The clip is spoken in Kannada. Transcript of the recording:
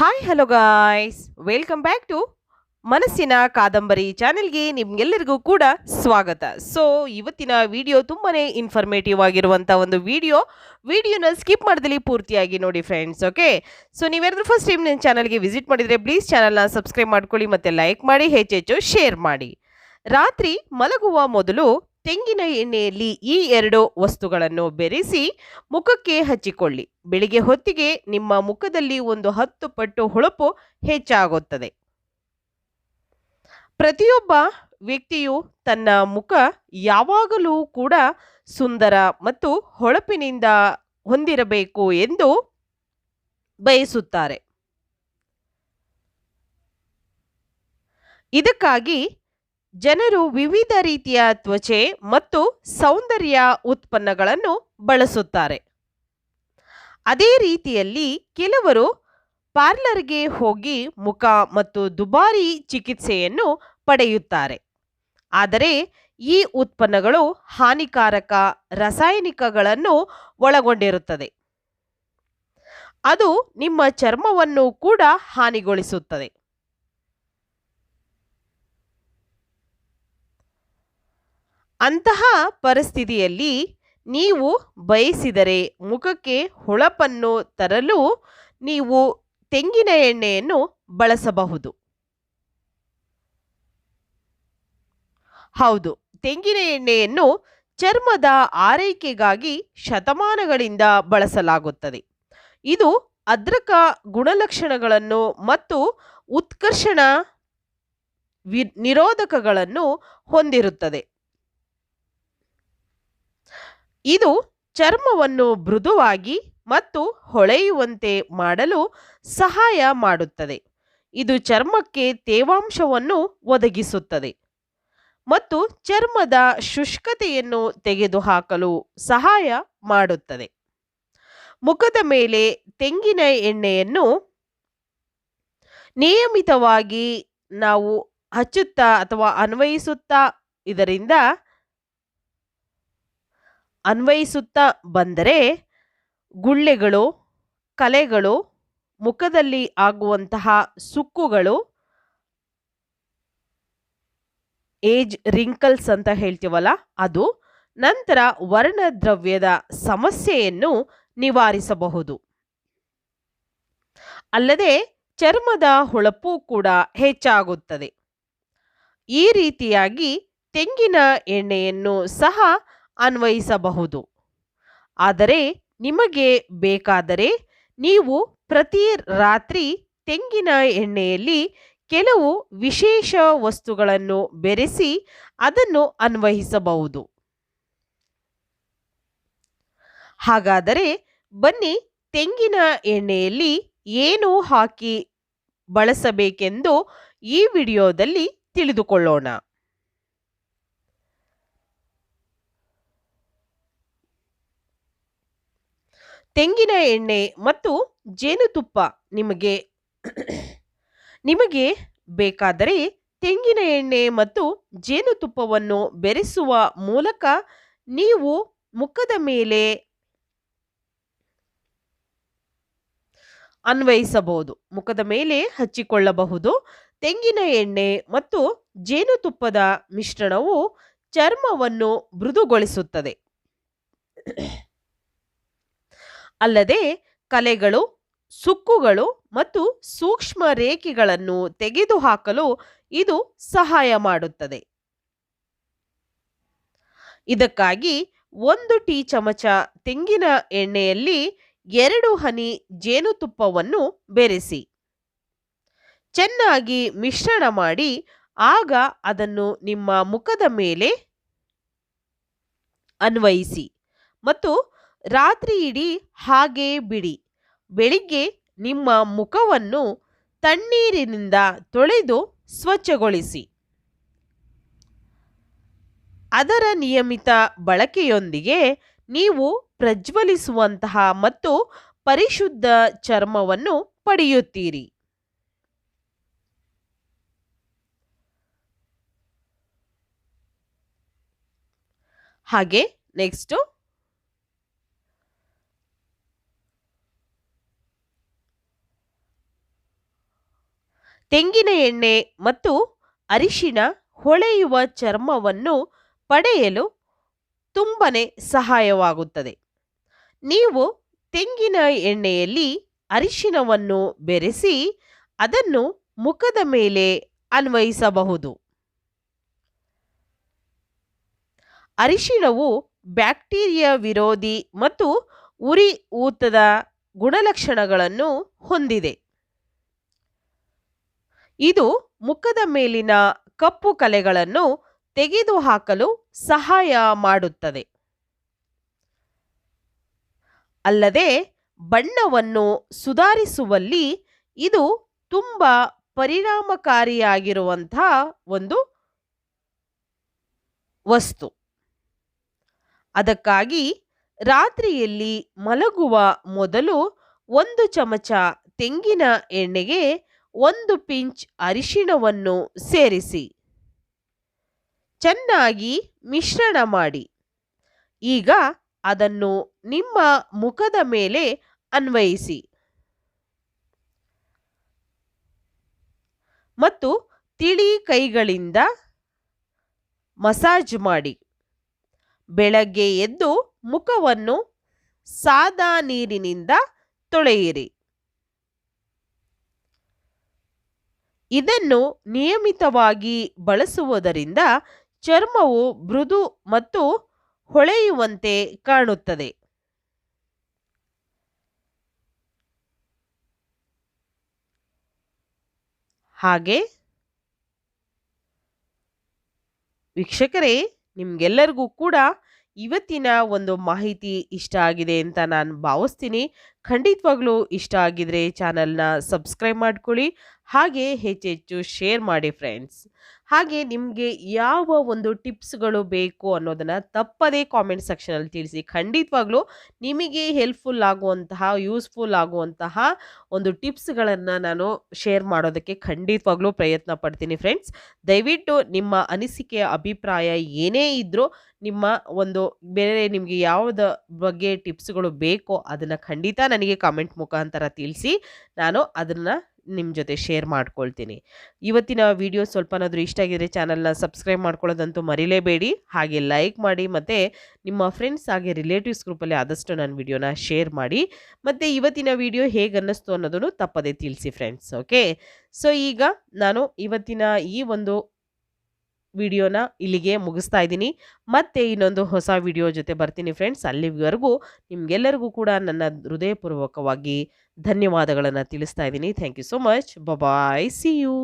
Hi hello guys welcome back to ಮನಸ್ಸಿನ ಕಾದಂಬರಿ ಚಾನೆಲ್ಗೆ ನಿಮ್ಗೆಲ್ಲರಿಗೂ ಕೂಡ ಸ್ವಾಗತ. ಸೊ ಇವತ್ತಿನ ವಿಡಿಯೋ ತುಂಬಾ ಇನ್ಫಾರ್ಮೇಟಿವ್ ಆಗಿರುವಂಥ ಒಂದು ವಿಡಿಯೋ ವಿಡಿಯೋನ ಸ್ಕಿಪ್ ಮಾಡ್ದಲ್ಲಿ ಪೂರ್ತಿಯಾಗಿ ನೋಡಿ ಫ್ರೆಂಡ್ಸ್ ಓಕೆ ಸೊ ನೀವೇನಾದ್ರೂ ಫಸ್ಟ್ ಟೈಮ್ ನನ್ನ ಚಾನಲ್ಗೆ ವಿಸಿಟ್ ಮಾಡಿದರೆ ಪ್ಲೀಸ್ ಚಾನಲ್ನ ಸಬ್ಸ್ಕ್ರೈಬ್ ಮಾಡ್ಕೊಳ್ಳಿ ಮತ್ತು ಲೈಕ್ ಮಾಡಿ, ಹೆಚ್ಚೆಚ್ಚು ಶೇರ್ ಮಾಡಿ. ರಾತ್ರಿ ಮಲಗುವ ಮೊದಲು ತೆಂಗಿನ ಎಣ್ಣೆಯಲ್ಲಿ ಈ ಎರಡು ವಸ್ತುಗಳನ್ನು ಬೆರೆಸಿ ಮುಖಕ್ಕೆ ಹಚ್ಚಿಕೊಳ್ಳಿ. ಬೆಳಿಗ್ಗೆ ಹೊತ್ತಿಗೆ ನಿಮ್ಮ ಮುಖದಲ್ಲಿ ಒಂದು ಹತ್ತು ಪಟ್ಟು ಹೊಳಪು ಹೆಚ್ಚಾಗುತ್ತದೆ. ಪ್ರತಿಯೊಬ್ಬ ವ್ಯಕ್ತಿಯು ತನ್ನ ಮುಖ ಯಾವಾಗಲೂ ಕೂಡ ಸುಂದರ ಮತ್ತು ಹೊಳಪಿನಿಂದ ಹೊಂದಿರಬೇಕು ಎಂದು ಬಯಸುತ್ತಾರೆ. ಇದಕ್ಕಾಗಿ ಜನರು ವಿವಿಧ ರೀತಿಯ ತ್ವಚೆ ಮತ್ತು ಸೌಂದರ್ಯ ಉತ್ಪನ್ನಗಳನ್ನು ಬಳಸುತ್ತಾರೆ. ಅದೇ ರೀತಿಯಲ್ಲಿ ಕೆಲವರು ಪಾರ್ಲರ್ಗೆ ಹೋಗಿ ಮುಖ ಮತ್ತು ದುಬಾರಿ ಚಿಕಿತ್ಸೆಯನ್ನು ಪಡೆಯುತ್ತಾರೆ. ಆದರೆ ಈ ಉತ್ಪನ್ನಗಳು ಹಾನಿಕಾರಕ ರಾಸಾಯನಿಕಗಳನ್ನು ಒಳಗೊಂಡಿರುತ್ತದೆ. ಅದು ನಿಮ್ಮ ಚರ್ಮವನ್ನು ಕೂಡ ಹಾನಿಗೊಳಿಸುತ್ತದೆ. ಅಂತಹ ಪರಿಸ್ಥಿತಿಯಲ್ಲಿ ನೀವು ಬಯಸಿದರೆ ಮುಖಕ್ಕೆ ಹೊಳಪನ್ನು ತರಲು ನೀವು ತೆಂಗಿನ ಎಣ್ಣೆಯನ್ನು ಬಳಸಬಹುದು. ಹೌದು, ತೆಂಗಿನ ಎಣ್ಣೆಯನ್ನು ಚರ್ಮದ ಆರೈಕೆಗಾಗಿ ಶತಮಾನಗಳಿಂದ ಬಳಸಲಾಗುತ್ತದೆ. ಇದು ಅದ್ರಕ ಗುಣಲಕ್ಷಣಗಳನ್ನು ಮತ್ತು ಉತ್ಕರ್ಷಣ ವಿ, ನಿರೋಧಕಗಳನ್ನು ಹೊಂದಿರುತ್ತದೆ. ಇದು ಚರ್ಮವನ್ನು ಮೃದುವಾಗಿ ಮತ್ತು ಹೊಳೆಯುವಂತೆ ಮಾಡಲು ಸಹಾಯ ಮಾಡುತ್ತದೆ. ಇದು ಚರ್ಮಕ್ಕೆ ತೇವಾಂಶವನ್ನು ಒದಗಿಸುತ್ತದೆ ಮತ್ತು ಚರ್ಮದ ಶುಷ್ಕತೆಯನ್ನು ತೆಗೆದುಹಾಕಲು ಸಹಾಯ ಮಾಡುತ್ತದೆ. ಮುಖದ ಮೇಲೆ ತೆಂಗಿನ ಎಣ್ಣೆಯನ್ನು ನಿಯಮಿತವಾಗಿ ನಾವು ಹಚ್ಚುತ್ತಾ ಅಥವಾ ಅನ್ವಯಿಸುತ್ತಾ ಇದರಿಂದ ಅನ್ವಯಿಸುತ್ತಾ ಬಂದರೆ ಗುಳ್ಳೆಗಳು, ಕಲೆಗಳು, ಮುಖದಲ್ಲಿ ಆಗುವಂತಹ ಸುಕ್ಕುಗಳು, ಏಜ್ ರಿಂಕಲ್ಸ್ ಅಂತ ಹೇಳ್ತೀವಲ್ಲ, ಅದು ನಂತರ ವರ್ಣದ್ರವ್ಯದ ಸಮಸ್ಯೆಯನ್ನು ನಿವಾರಿಸಬಹುದು. ಅಲ್ಲದೆ ಚರ್ಮದ ಹೊಳಪು ಕೂಡ ಹೆಚ್ಚಾಗುತ್ತದೆ. ಈ ರೀತಿಯಾಗಿ ತೆಂಗಿನ ಎಣ್ಣೆಯನ್ನು ಸಹ ಅನ್ವಯಿಸಬಹುದು. ಆದರೆ ನಿಮಗೆ ಬೇಕಾದರೆ ನೀವು ಪ್ರತಿ ರಾತ್ರಿ ತೆಂಗಿನ ಎಣ್ಣೆಯಲ್ಲಿ ಕೆಲವು ವಿಶೇಷ ವಸ್ತುಗಳನ್ನು ಬೆರೆಸಿ ಅದನ್ನು ಅನ್ವಯಿಸಬಹುದು. ಹಾಗಾದರೆ ಬನ್ನಿ ತೆಂಗಿನ ಎಣ್ಣೆಯಲ್ಲಿ ಏನು ಹಾಕಿ ಬಳಸಬೇಕೆಂದು ಈ ವಿಡಿಯೋದಲ್ಲಿ ತಿಳಿದುಕೊಳ್ಳೋಣ. ತೆಂಗಿನ ಎಣ್ಣೆ ಮತ್ತು ಜೇನುತುಪ್ಪ ನಿಮಗೆ ನಿಮಗೆ ಬೇಕಾದರೆ ತೆಂಗಿನ ಎಣ್ಣೆ ಮತ್ತು ಜೇನುತುಪ್ಪವನ್ನು ಬೆರೆಸುವ ಮೂಲಕ ನೀವು ಮುಖದ ಮೇಲೆ ಅನ್ವಯಿಸಬಹುದು. ಮುಖದ ಮೇಲೆ ಹಚ್ಚಿಕೊಳ್ಳಬಹುದು. ತೆಂಗಿನ ಎಣ್ಣೆ ಮತ್ತು ಜೇನುತುಪ್ಪದ ಮಿಶ್ರಣವು ಚರ್ಮವನ್ನು ಮೃದುಗೊಳಿಸುತ್ತದೆ. ಅಲ್ಲದೆ ಕಲೆಗಳು, ಸುಕ್ಕುಗಳು ಮತ್ತು ಸೂಕ್ಷ್ಮ ರೇಖೆಗಳನ್ನು ತೆಗೆದುಹಾಕಲು ಇದು ಸಹಾಯ ಮಾಡುತ್ತದೆ. ಇದಕ್ಕಾಗಿ ಒಂದು ಟೀ ಚಮಚ ತೆಂಗಿನ ಎಣ್ಣೆಯಲ್ಲಿ ಎರಡು ಹನಿ ಜೇನುತುಪ್ಪವನ್ನು ಬೆರೆಸಿ. ಚೆನ್ನಾಗಿ ಮಿಶ್ರಣ ಮಾಡಿ ಆಗ ಅದನ್ನು ನಿಮ್ಮ ಮುಖದ ಮೇಲೆ ಅನ್ವಯಿಸಿ ಮತ್ತು ರಾತ್ರಿ ಇಡೀ ಹಾಗೇ ಬಿಡಿ. ಬೆಳಿಗ್ಗೆ ನಿಮ್ಮ ಮುಖವನ್ನು ತಣ್ಣೀರಿನಿಂದ ತೊಳೆದು ಸ್ವಚ್ಛಗೊಳಿಸಿ. ಅದರ ನಿಯಮಿತ ಬಳಕೆಯೊಂದಿಗೆ ನೀವು ಪ್ರಜ್ವಲಿಸುವಂತಹ ಮತ್ತು ಪರಿಶುದ್ಧ ಚರ್ಮವನ್ನು ಪಡೆಯುತ್ತೀರಿ. ಹಾಗೆ ನೆಕ್ಸ್ಟು ತೆಂಗಿನ ಎಣ್ಣೆ ಮತ್ತು ಅರಿಶಿನ ಹೊಳೆಯುವ ಚರ್ಮವನ್ನು ಪಡೆಯಲು ತುಂಬನೇ ಸಹಾಯವಾಗುತ್ತದೆ. ನೀವು ತೆಂಗಿನ ಎಣ್ಣೆಯಲ್ಲಿ ಅರಿಶಿನವನ್ನು ಬೆರೆಸಿ ಅದನ್ನು ಮುಖದ ಮೇಲೆ ಅನ್ವಯಿಸಬಹುದು. ಅರಿಶಿಣವು ಬ್ಯಾಕ್ಟೀರಿಯಾ ವಿರೋಧಿ ಮತ್ತು ಉರಿ ಊತದ ಗುಣಲಕ್ಷಣಗಳನ್ನು ಹೊಂದಿದೆ. ಇದು ಮುಖದ ಮೇಲಿನ ಕಪ್ಪು ಕಲೆಗಳನ್ನು ತೆಗೆದುಹಾಕಲು ಸಹಾಯ ಮಾಡುತ್ತದೆ. ಅಲ್ಲದೆ ಬಣ್ಣವನ್ನು ಸುಧಾರಿಸುವಲ್ಲಿ ಇದು ತುಂಬ ಪರಿಣಾಮಕಾರಿಯಾಗಿರುವಂಥ ಒಂದು ವಸ್ತು. ಅದಕ್ಕಾಗಿ ರಾತ್ರಿಯಲ್ಲಿ ಮಲಗುವ ಮೊದಲು ಒಂದು ಚಮಚ ತೆಂಗಿನ ಎಣ್ಣೆಗೆ ಒಂದು ಪಿಂಚ್ ಅರಿಶಿಣವನ್ನು ಸೇರಿಸಿ. ಚೆನ್ನಾಗಿ ಮಿಶ್ರಣ ಮಾಡಿ. ಈಗ ಅದನ್ನು ನಿಮ್ಮ ಮುಖದ ಮೇಲೆ ಅನ್ವಯಿಸಿ. ಮತ್ತು ತಿಳಿ ಕೈಗಳಿಂದ ಮಸಾಜ್ ಮಾಡಿ. ಬೆಳಗ್ಗೆ ಎದ್ದು ಮುಖವನ್ನು ಸಾದಾ ನೀರಿನಿಂದ ತೊಳೆಯಿರಿ. ಇದನ್ನು ನಿಯಮಿತವಾಗಿ ಬಳಸುವುದರಿಂದ ಚರ್ಮವು ಮೃದು ಮತ್ತು ಹೊಳೆಯುವಂತೆ ಕಾಣುತ್ತದೆ. ಹಾಗೆ ವೀಕ್ಷಕರೇ, ನಿಮಗೆಲ್ಲರಿಗೂ ಕೂಡ ಇವತ್ತಿನ ಒಂದು ಮಾಹಿತಿ ಇಷ್ಟ ಆಗಿದೆ ಅಂತ ನಾನು ಭಾವಿಸ್ತೀನಿ. ಖಂಡಿತವಾಗ್ಲೂ ಇಷ್ಟ ಆಗಿದ್ರೆ ಚಾನಲ್ನ ಸಬ್ಸ್ಕ್ರೈಬ್ ಮಾಡ್ಕೊಳ್ಳಿ. ಹಾಗೆ ಹೆಚ್ಚೆಚ್ಚು ಶೇರ್ ಮಾಡಿ ಫ್ರೆಂಡ್ಸ್ ಹಾಗೆ ನಿಮಗೆ ಯಾವ ಒಂದು ಟಿಪ್ಸ್ಗಳು ಬೇಕು ಅನ್ನೋದನ್ನು ತಪ್ಪದೇ ಕಾಮೆಂಟ್ ಸೆಕ್ಷನಲ್ಲಿ ತಿಳಿಸಿ. ಖಂಡಿತವಾಗ್ಲೂ ನಿಮಗೆ ಹೆಲ್ಪ್ಫುಲ್ ಆಗುವಂತಹ ಯೂಸ್ಫುಲ್ ಆಗುವಂತಹ ಒಂದು ಟಿಪ್ಸ್ಗಳನ್ನು ನಾನು ಶೇರ್ ಮಾಡೋದಕ್ಕೆ ಖಂಡಿತವಾಗ್ಲೂ ಪ್ರಯತ್ನ ಪಡ್ತೀನಿ ಫ್ರೆಂಡ್ಸ್ ದಯವಿಟ್ಟು ನಿಮ್ಮ ಅನಿಸಿಕೆಯ ಅಭಿಪ್ರಾಯ ಏನೇ ಇದ್ದರೂ ನಿಮ್ಮ ಒಂದು ಬೇರೆ ನಿಮಗೆ ಯಾವುದ ಬಗ್ಗೆ ಟಿಪ್ಸ್ಗಳು ಬೇಕೋ ಅದನ್ನು ಖಂಡಿತ ನನಗೆ ಕಾಮೆಂಟ್ ಮುಖಾಂತರ ತಿಳಿಸಿ. ನಾನು ಅದನ್ನು ನಿಮ್ಮ ಜೊತೆ ಶೇರ್ ಮಾಡ್ಕೊಳ್ತೀನಿ. ಇವತ್ತಿನ ವಿಡಿಯೋ ಸ್ವಲ್ಪನಾದರೂ ಇಷ್ಟ ಆಗಿದ್ರೆ ಚಾನಲ್ನ ಸಬ್ಸ್ಕ್ರೈಬ್ ಮಾಡ್ಕೊಳ್ಳೋದಂತೂ ಮರಿಲೇಬೇಡಿ. ಹಾಗೆ ಲೈಕ್ ಮಾಡಿ ಮತ್ತು ನಿಮ್ಮ ಫ್ರೆಂಡ್ಸ್ ಹಾಗೆ ರಿಲೇಟಿವ್ಸ್ ಗ್ರೂಪಲ್ಲಿ ಆದಷ್ಟು ನನ್ನ ವಿಡಿಯೋನ ಶೇರ್ ಮಾಡಿ. ಮತ್ತು ಇವತ್ತಿನ ವಿಡಿಯೋ ಹೇಗೆ ಅನ್ನಿಸ್ತು ಅನ್ನೋದನ್ನು ತಪ್ಪದೇ ತಿಳಿಸಿ ಫ್ರೆಂಡ್ಸ್ ಓಕೆ ಸೊ ಈಗ ನಾನು ಇವತ್ತಿನ ಈ ಒಂದು ವಿಡಿಯೋನ ಇಲ್ಲಿಗೆ ಮುಗಿಸ್ತಾ ಇದ್ದೀನಿ. ಮತ್ತೆ ಇನ್ನೊಂದು ಹೊಸ ವಿಡಿಯೋ ಜೊತೆ ಬರ್ತೀನಿ ಫ್ರೆಂಡ್ಸ್ ಅಲ್ಲಿವರೆಗೂ ನಿಮಗೆಲ್ಲರಿಗೂ ಕೂಡ ನನ್ನ ಹೃದಯಪೂರ್ವಕವಾಗಿ ಧನ್ಯವಾದಗಳನ್ನು ತಿಳಿಸ್ತಾ ಇದ್ದೀನಿ. Thank you so much bye see you